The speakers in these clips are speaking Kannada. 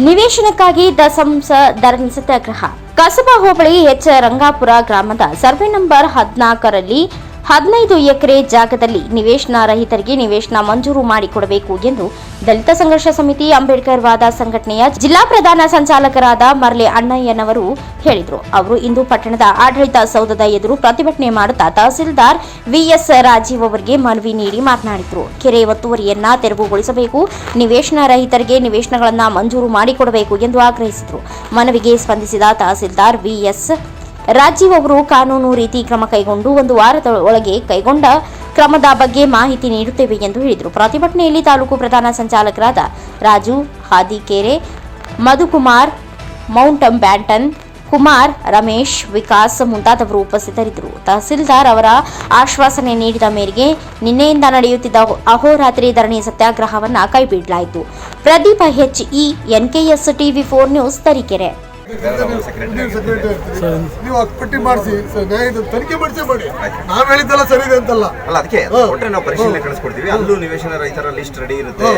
ನಿವೇಶನಕ್ಕಾಗಿ ದಸಂಸ ಧರಣಿ ಸತ್ಯಾಗ್ರಹ ಕಸಬಾ ಹೋಬಳಿ ಎಚ್ ರಂಗಾಪುರ ಗ್ರಾಮದ ಸರ್ವೆ ನಂಬರ್ ಹದಿನಾಲ್ಕರಲ್ಲಿ ಹದಿನೈದು ಎಕರೆ ಜಾಗದಲ್ಲಿ ನಿವೇಶನ ರಹಿತರಿಗೆ ನಿವೇಶನ ಮಂಜೂರು ಮಾಡಿಕೊಡಬೇಕು ಎಂದು ದಲಿತ ಸಂಘರ್ಷ ಸಮಿತಿ ಅಂಬೇಡ್ಕರ್ ವಾದ ಸಂಘಟನೆಯ ಜಿಲ್ಲಾ ಪ್ರಧಾನ ಸಂಚಾಲಕರಾದ ಮರ್ಲೆ ಅಣ್ಣಯ್ಯನವರು ಹೇಳಿದರು. ಅವರು ಇಂದು ಪಟ್ಟಣದ ಆಡಳಿತ ಸೌಧದ ಎದುರು ಪ್ರತಿಭಟನೆ ಮಾಡುತ್ತಾ ತಹಸೀಲ್ದಾರ್ ವಿಎಸ್ ರಾಜೀವ್ ಅವರಿಗೆ ಮನವಿ ನೀಡಿ ಮಾತನಾಡಿದರು. ಕೆರೆ ಒತ್ತುವರಿಯನ್ನ ತೆರವುಗೊಳಿಸಬೇಕು, ನಿವೇಶನ ರಹಿತರಿಗೆ ನಿವೇಶನಗಳನ್ನು ಮಂಜೂರು ಮಾಡಿಕೊಡಬೇಕು ಎಂದು ಆಗ್ರಹಿಸಿದರು. ಮನವಿಗೆ ಸ್ಪಂದಿಸಿದ ತಹಸೀಲ್ದಾರ್ ವಿಎಸ್ ರಾಜೀವ್ ಅವರು ಕಾನೂನು ರೀತಿ ಕ್ರಮ ಕೈಗೊಂಡು ಒಂದು ವಾರದ ಒಳಗೆ ಕೈಗೊಂಡ ಕ್ರಮದ ಬಗ್ಗೆ ಮಾಹಿತಿ ನೀಡುತ್ತೇವೆ ಎಂದು ಹೇಳಿದರು. ಪ್ರತಿಭಟನೆಯಲ್ಲಿ ತಾಲೂಕು ಪ್ರಧಾನ ಸಂಚಾಲಕರಾದ ರಾಜು ಹಾದಿಕೆರೆ, ಮಧುಕುಮಾರ್, ಮೌಂಟ್ ಬ್ಯಾಂಟನ್, ಕುಮಾರ್, ರಮೇಶ್, ವಿಕಾಸ್ ಮುಂತಾದವರು ಉಪಸ್ಥಿತರಿದ್ದರು. ತಹಸೀಲ್ದಾರ್ ಅವರ ಆಶ್ವಾಸನೆ ನೀಡಿದ ಮೇರೆಗೆ ನಿನ್ನೆಯಿಂದ ನಡೆಯುತ್ತಿದ್ದ ಅಹೋರಾತ್ರಿ ಧರಣಿ ಸತ್ಯಾಗ್ರಹವನ್ನು ಕೈಬಿಡಲಾಯಿತು. Pradeep H E NKS TV four news Tarikere. ನೀವು ಪಟ್ಟಿ ಮಾಡಿಸಿ ನ್ಯಾಯದ ತನಿಖೆ ಮಾಡಿಸೇ ಮಾಡಿ. ನಾವು ಹೇಳಿದ್ದೆಲ್ಲ ಸರಿ ಇದೆ ಅಂತಲ್ಲ. ಅಲ್ಲ ಅದಕ್ಕೆ ಒಟ್ಟರೆ ನಾವು ಪರಿಶೀಲನೆ ಕಳಿಸ್ಕೊಡ್ತೀವಿ. ಅಲ್ಲೂ ನಿವೇಶನ ರೈತರ ಲಿಸ್ಟ್ ರೆಡಿ ಇರುತ್ತೆ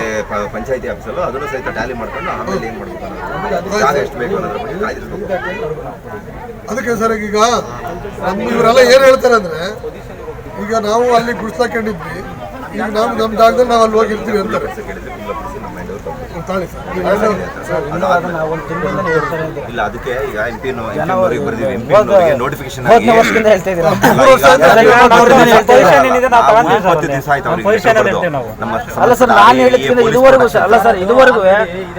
ಪಂಚಾಯತಿ ಆಫೀಸಲ್ಲೂ ಅದನ್ನು ಸಹಿತ ಟ್ಯಾಲಿ ಮಾಡ್ಕೊಂಡು ಆಮೇಲೆ ಏನ್ ಮಾಡ್ಬೇಕು ಎಷ್ಟು ಬೇಕು ಅನ್ನೋದ್ರ ಬಗ್ಗೆ ಕಾಯ್ದಿರ್ಬೇಕು. ಅದಕ್ಕೆ ಸರ್ ಈಗ ನಮ್ಮ ಇವರೆಲ್ಲ ಏನ್ ಹೇಳ್ತಾರೆ ಅಂದ್ರೆ ಈಗ ನಾವು ಅಲ್ಲಿ ಗುಡ್ಸ್ಲಾಕೊಂಡಿದ್ವಿ ಈಗ ನಾವು ನಮ್ಮ ಜಾಗದಲ್ಲಿ ನಾವು ಅಲ್ಲಿ ಹೋಗಿರ್ತೀವಿ ಅಂತಾರೆ ತಾಳಿ ಸರ್. ಇಲ್ಲ ಅದಕ್ಕೆ ಈಗ ಎಂ ಪಿ ಇಪ್ಪತ್ತು ದಿವಸ ಆಯ್ತು ಅಲ್ಲಿ ಬರ್ದು. ನಾವು. ಅಲ್ಲ ಸರ್ ನಾನು ಹೇಳಿದ್ರಿಂದ ಇದುವರೆಗೂ ಸರ್. ಅಲ್ಲ ಸರ್ ಇದುವರೆಗೂ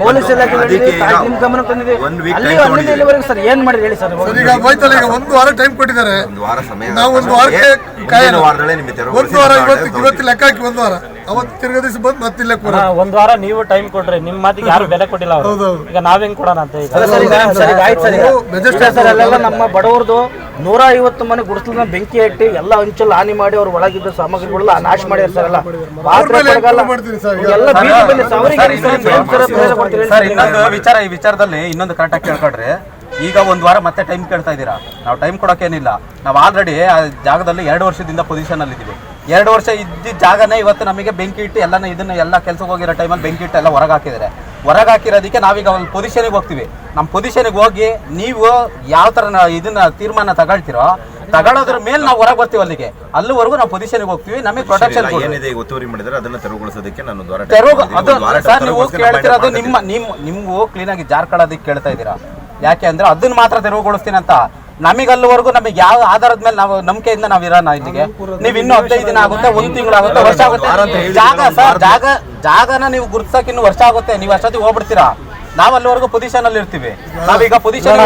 ಪೊಲೀಸ್ ಇಲಾಖೆ ಗಮನ ತಂದಿದೆ one week ಅಲ್ಲಿ ಅಲ್ಲಿಂದ ಇಲ್ಲಿವರೆಗೂ ಸರ್ ಏನ್ ಮಾಡಿದ್ರಿ ಹೇಳಿ ಸರ್? ಸರ್ ಈಗ ಹೋಯ್ತಲ್ಲ ಈಗ ಒಂದು ವಾರ ಟೈಮ್ ಕೊಟ್ಟಿದ್ದಾರೆ. ಒಂದು ವಾರ ಸಮಯ ನಾವು ಒಂದು ವಾರಕ್ಕೆ ಮುಂದಿನ ಕಾಯೋಣ. ವಾರದಲ್ಲೇ ನಿಮಗೆ ಒಂದು ವಾರ ಇವತ್ತು ಇವತ್ತು ಲೆಕ್ಕ ಹಾಕಿ ಒಂದು ವಾರ. ಅವತ್ತು ತಿರ್ಗಾ ದಿವಸ ಬಂದು ಮತ್ತೆ ಇಲ್ಲಕ್ಕೆ ಬರೋದು ಒಂದ್ ವಾರ ನೀವು ಟೈಮ್ ಕೊಡ್ರಿ. ನಿಮ್ ಮಾತಿಗೆ ಯಾರು ಬೆಲೆ ಕೊಟ್ಟಿಲ್ಲ ಅವ್ರು. ಹೌದೌದು. ಈಗ ನಾವ್ ಹೆಂಗ್ ಕೊಡೋಣ ಅಂತ ಈಗ? ಮೆಜೆಸ್ಟಿಕ್ ಸರ್ ಅಲ್ಲೆಲ್ಲ ನಮ್ಮ ಬಡವರದು ನೂರ ಐವತ್ತು ಮನೆ ಗುಡಿಸಲನ್ನ ಬೆಂಕಿ ಇಟ್ಟು ಎಲ್ಲ ಹಂಚಲ್ಲಿ ಹಾನಿ ಮಾಡಿ ಅವ್ರ ಒಳಗಿದ್ದ ಸಾಮಗ್ರಿಗಳೆಲ್ಲ ನಾಶ ಮಾಡ್ಯಾರ ಸರ್ ಎಲ್ಲ ಪಾತ್ರೆ ಮೇಲೆ ಪಡಗಲ್ಲ ಏನ್ ಮಾಡ್ತೀರಿ ಸರ್ ಈಗ? ಎಲ್ಲ ಬೀದಿ ಸಾವಿರಿಗೆ ಏನ್ ಸರ್ ಏನ್ ಸರ್ ಪ್ರಯೋಜನ ಕೊಡ್ತೀರಿ ಸರ್ ಇನ್ನೊಂದು ವಿಚಾರ ಈ ವಿಚಾರದಲ್ಲಿ ಇನ್ನೊಂದು ಕರೆಕ್ಟಾಗಿ ಕೇಳ್ಕೊಡ್ರಿ. ಈಗ ಒಂದ್ ವಾರ ಮತ್ತೆ ಟೈಮ್ ಕೇಳ್ತಾ ಇದೀರಾ ನಾವು ಟೈಮ್ ಕೊಡೋಕೇನಿಲ್ಲ ನಾವು ಆಲ್ರೆಡಿ ಆ ಜಾಗದಲ್ಲಿ ಎರಡು ವರ್ಷದಿಂದ ಪೊಸಿಷನ್ ಅಲ್ಲಿ ಇದ್ದೀವಿ ಎರಡು ವರ್ಷ ಇದ್ದಿದ್ದ ಜಾಗನೇ ಇವತ್ತು ನಮಗೆ ಬೆಂಕಿ ಇಟ್ಟು ಎಲ್ಲನ ಇದನ್ನ ಎಲ್ಲ ಕೆಲಸಕ್ಕೆ ಹೋಗಿರೋ ಟೈಮಲ್ಲಿ ಬೆಂಕಿ ಇಟ್ಟು ಎಲ್ಲ ಹೊರಗೆ ಹಾಕಿದ್ದಾರೆ ಹೊರಗೆ ಹಾಕಿರೋದಕ್ಕೆ ನಾವೀಗ ಒಂದು ಪೊಸಿಷನಿಗೆ ಹೋಗ್ತೀವಿ. ನಮ್ಮ ಪೊಸಿಷನಿಗೆ ಹೋಗಿ ನೀವು ಯಾವ ಥರ ಇದನ್ನ ತೀರ್ಮಾನ ತಗೊಳ್ತೀರೋ ತಗೊಳ್ಳೋದ್ರ ಮೇಲೆ ನಾವು ಹೊರಗೆ ಬರ್ತೀವಿ ಅಲ್ಲಿಗೆ. ಅಲ್ಲಿವರೆಗೂ ನಾವು ಪೊಸಿಷನ್ಗೆ ಹೋಗ್ತೀವಿ. ನಮಗೆ ಪ್ರೊಟೆಕ್ಷನ್ ಏನಿದೆ ಒತ್ತುವರಿ ಮಾಡಿದ್ರೆ ಅದನ್ನ ತೆರವುಗೊಳಿಸೋದಕ್ಕೆ ನಾನು ಸರ್ ನೀವು ಕೇಳ್ತಿರೋದು ನಮ್ಮ ನಿಮ್ಮ ನಿಮ್ಗೂ ಕ್ಲೀನಾಗಿ ಜಾರ್ಕೊಳ್ಳೋದಕ್ಕೆ ಕೇಳ್ತಾ ಇದ್ದೀರಾ. ಯಾಕೆ ಅಂದ್ರೆ ಅದನ್ನ ಮಾತ್ರ ತೆರವುಗೊಳಿಸ್ತೀನಿ ಅಂತ. ನಮಗೆ ಅಲ್ಲಿವರೆಗೂ ನಮಗೆ ಯಾವ ಆಧಾರದ ಮೇಲೆ ನಾವು ನಂಬಿಕೆಯಿಂದ ನಾವು ಇರೋಣ ಇಲ್ಲಿಗೆ? ನೀವು ಇನ್ನೂ ಹದಿನೈದು ದಿನ ಆಗುತ್ತೆ ಒಂದು ತಿಂಗಳಾಗುತ್ತೆ ವರ್ಷ ಆಗುತ್ತೆ. ಜಾಗ ಸರ್ ಜಾಗ ಜಾಗನ ನೀವು ಗುರ್ತಿಸಕ್ಕೆ ಇನ್ನು ವರ್ಷ ಆಗುತ್ತೆ ನೀವು ಅಷ್ಟೊತ್ತಿಗೆ ಹೋಗ್ಬಿಡ್ತೀರಾ? ನಾವು ಅಲ್ಲಿವರೆಗೂ ಪೊಸಿಷನ್ ಅಲ್ಲಿ ಇರ್ತೀವಿ. ನಾವೀಗ ಪೊಸಿಷನ್